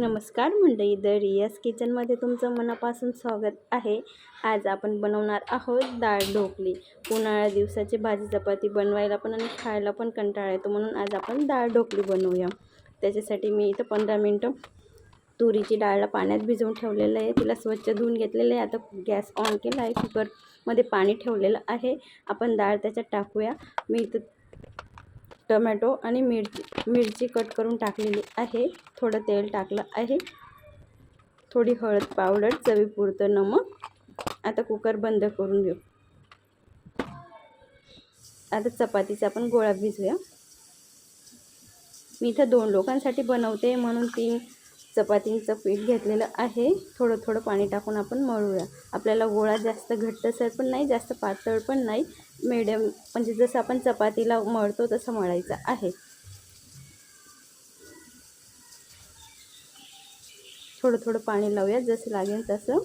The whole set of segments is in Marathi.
नमस्कार मंडळी द रियाज किचनमध्ये तुमचं मनापासून स्वागत आहे. आज आपण बनवणार आहोत डाळ ढोकली. उन्हाळ्या दिवसाची भाजी चपाती बनवायला पण आणि खायला पण कंटाळा येतो म्हणून आज आपण डाळ ढोकली बनवूया. त्याच्यासाठी मी इथं पंधरा मिनटं तुरीची डाळला पाण्यात भिजवून ठेवलेलं आहे. तिला स्वच्छ धुवून घेतलेलं आहे. आता गॅस ऑन केला आहे. कुकरमध्ये पाणी ठेवलेलं आहे. आपण डाळ त्याच्यात टाकूया. मी इथं टमॅटो आणि मिरची मिरची कट करून टाकलेली आहे. थोडं तेल टाकलं आहे. थोडी हळद पावडर चवीपुरतं नमक. आता कुकर बंद करून घेऊ. आता चपातीचा आपण गोळा भिजूया. मी इथं दोन लोकांसाठी बनवते म्हणून तीन चपातींचं पीठ घेतलेलं आहे. थोडं थोडं पाणी टाकून आपण मळूया. आपल्याला गोळा जास्त घट्टसर पण नाही जास्त पातळ पण नाही. मिडियम म्हणजे जसं आपण चपातीला मळतो तसं मळायचं आहे. थोडं थोडं पाणी लावूया जसं लागेल तसं.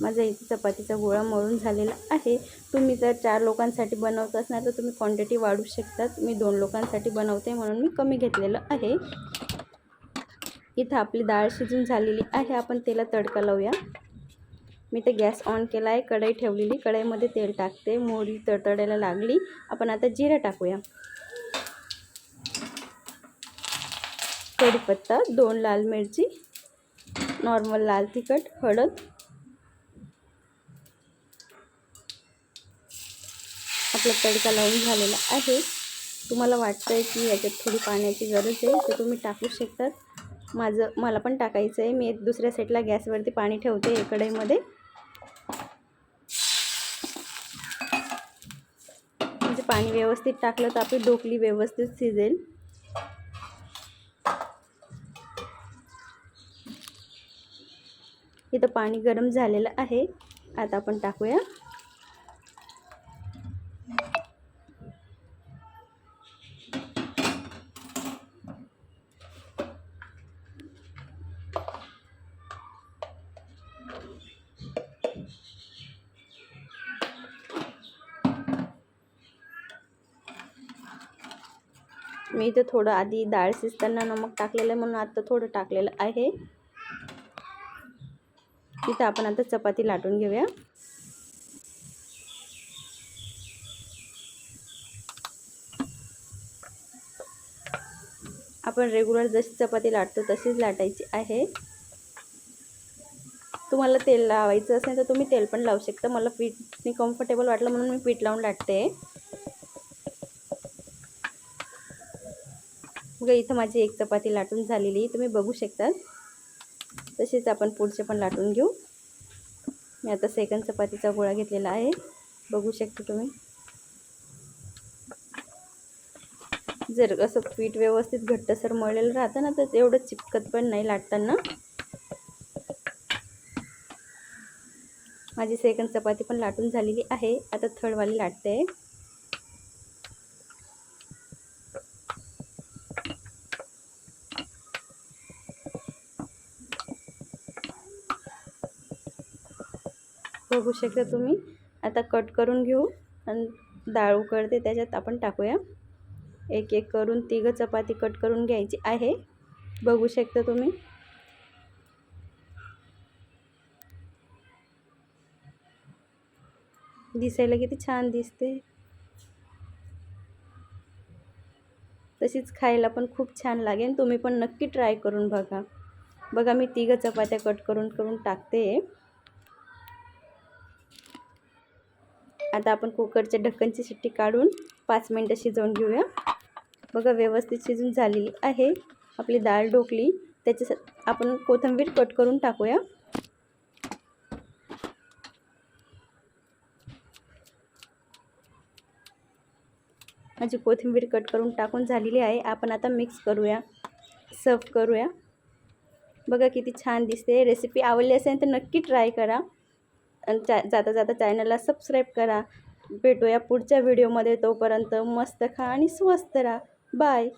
माझा इथे चपातीचा गोळा मळून झालेला आहे. तुम्ही जर चार लोकांसाठी बनवत असणार तर तुम्ही क्वांटिटी वाढू शकतात. मी दोन लोकांसाठी बनवते म्हणून मी कमी घेतलेलं आहे. इथं आपली डाळ शिजून झालेली आहे. आपण त्याला तडका लावूया. मी ते गॅस ऑन केला आहे. कढई ठेवलेली. कढईमध्ये तेल टाकते. मोडी तडतडायला लागली. आपण आता जिरा टाकूया. कढीपत्ता दोन लाल मिरची नॉर्मल लाल तिखट हळद. आपला तडका लावून झालेला आहे. तुम्हाला वाटतं आहे की याच्यात थोडी पाण्याची गरज आहे तर तुम्ही टाकू शकतात. माझं मला पण टाकायचं आहे. मी दुसऱ्या सेटला गॅसवरती पाणी ठेवते कढईमध्ये. म्हणजे पाणी व्यवस्थित टाकलं तर आपली ढोकली व्यवस्थित शिजेल. इथं पाणी गरम झालेलं आहे. आता आपण टाकूया. मी इथं थोडं आधी डाळ शिजताना नमक टाकलेलं आहे म्हणून आता थोडं टाकलेलं आहे. इथं आपण आता चपाती लाटून घेऊया. आपण रेग्युलर जशी चपाती लाटतो तशीच लाटायची आहे. तुम्हाला तेल लावायचं असेल तर तुम्ही तेल पण लावू शकता. मला पीठने कम्फर्टेबल वाटलं म्हणून मी पीठ लावून लाटते. बघा इथं माझी एक चपाती लाटून झालेली तुम्ही बघू शकता तसेच आपण पुढचे पण लाटून घेऊ. मी आता सेकंड चपातीचा गोळा घेतलेला आहे. बघू शकता तुम्ही. जर असं पीठ व्यवस्थित घट्टसर मळलेलं राहतं ना तर एवढं चिपकत पण नाही लाटताना. माझी सेकंड चपाती पण लाटून झालेली आहे. आता थर्डवाली लाटते. आहे बघू शकता तुम्ही. आता कट करून घेऊ आणि डाळ उकळते त्याच्यात आपण टाकूया. एक एक करून तिघं चपाती कट करून घ्यायची आहे. बघू शकता तुम्ही. दिसायला किती छान दिसते. तशीच खायला पण खूप छान लागेल तुम्ही पण नक्की ट्राय करून बघा. बघा मी तिघं चपात्या कट करून करून टाकते. आता आपण कुकरच्या ढक्कनची शिट्टी काढून पाच मिनटं शिजवून घेऊया. बघा व्यवस्थित शिजून झालेली आहे. आपली डाळ ढोकली. त्याच्या आपण कोथिंबीर कट करून टाकूया. माझी कोथिंबीर कट करून टाकून झालेली आहे. आपण आता मिक्स करूया. सर्व करूया. बघा किती छान दिसते. रेसिपी आवडली असेल तर नक्की ट्राय करा. चा जाता जाता चॅनलला सबस्क्राईब करा. भेटूया पुढच्या व्हिडिओमध्ये तोपर्यंत मस्त खा आणि स्वस्त राहा. बाय